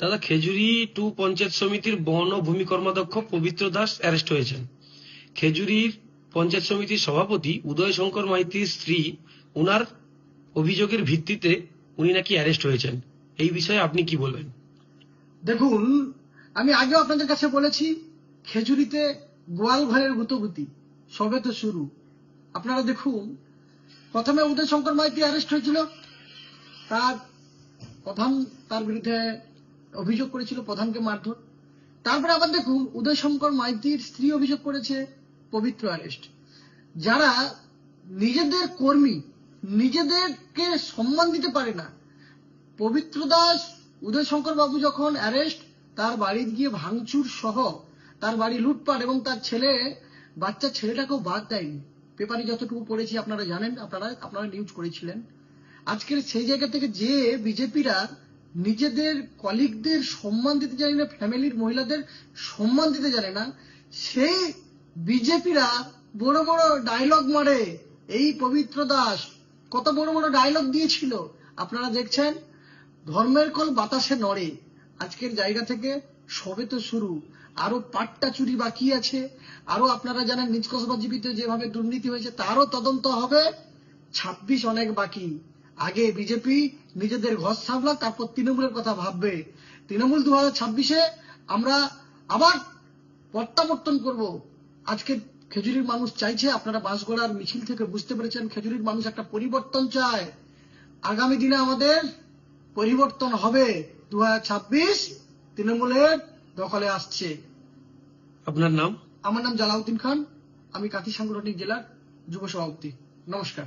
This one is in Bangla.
দাদা, খেজুরি টু পঞ্চায়েত সমিতির বন ও ভূমি কর্মাধ্যক্ষ পবিত্র দাস অ্যারেস্ট হয়েছেন। খেজুরির পঞ্চায়েত সমিতির সভাপতি উদয় শঙ্কর মাইতির স্ত্রী, উনার অভিযোগের ভিত্তিতে উনি নাকি অ্যারেস্ট হয়েছেন। এই বিষয়ে আপনি কি বলবেন? দেখুন, আমি আগেও আপনাদের কাছে বলেছি, খেজুরিতে গোয়াল ঘরের গুতগুতি, সবে তো শুরু। আপনারা দেখুন, প্রথমে উদয় শঙ্কর মাইতি অ্যারেস্ট হয়েছিল। তার প্রথম, তার বিরুদ্ধে অভিযোগ করেছিল প্রধানকে মারধর। তারপরে আবার দেখুন উদয় শঙ্কর মাইতির স্ত্রী অভিযোগ করেছে পবিত্র অ্যারেস্ট। যারা নিজেদের কর্মী, নিজেদেরকে সম্মান দিতে পারে না, পবিত্র দাস উদয় শঙ্কর বাবু যখন অ্যারেস্ট, তার বাড়ি গিয়ে ভাঙচুর সহ তার বাড়ি লুটপাট এবং তার ছেলে, বাচ্চা ছেলেটাকেও বাদ দেয়নি। পেপারে যতটুকু পড়েছি আপনারা জানেন, আপনারা আপনারা নিউজ করেছিলেন। আজকের সেই জায়গা থেকে যে বিজেপিরা নিজেদের কলিগদের সম্মান দিতে জানে না, ফ্যামিলির মহিলাদের সম্মান দিতে জানে না সেই বিজেপিরা বড় বড় ডায়লগ মারে, এই পবিত্র দাস কত বড় বড় ডায়লগ দিয়েছিল। আপনারা দেখছেন, ধর্মের কল বাতাসে নড়ে, আজকের জায়গা থেকে সবে তো শুরু, আরও পাট্টা চুরি বাকি আছে, আরও আপনারা জানেন নিজ কসবাজীবিতে যেভাবে দুর্নীতি হয়েছে, তারও তদন্ত হবে, ছাব্বিশ অনেক বাকি। আগে বিজেপি নিজেদের ঘর সামলা তারপর তৃণমূলের কথা ভাববে। তৃণমূল দু হাজার ছাব্বিশে আমরা আবার প্রত্যাবর্তন করব। আজকে খেজুরির মানুষ চাইছে আপনারা বাঁশগড়ার মিছিল থেকে বুঝতে পেরেছেন খেজুরির মানুষ একটা পরিবর্তন চায়। আগামী দিনে আমাদের পরিবর্তন হবে। দু হাজার ছাব্বিশ তৃণমূলের দখলে আসছে। আপনার নাম? আমার নাম জালাউদ্দিন খান। আমি কাতি সাংগঠনিক জেলার যুব সভাপতি। নমস্কার।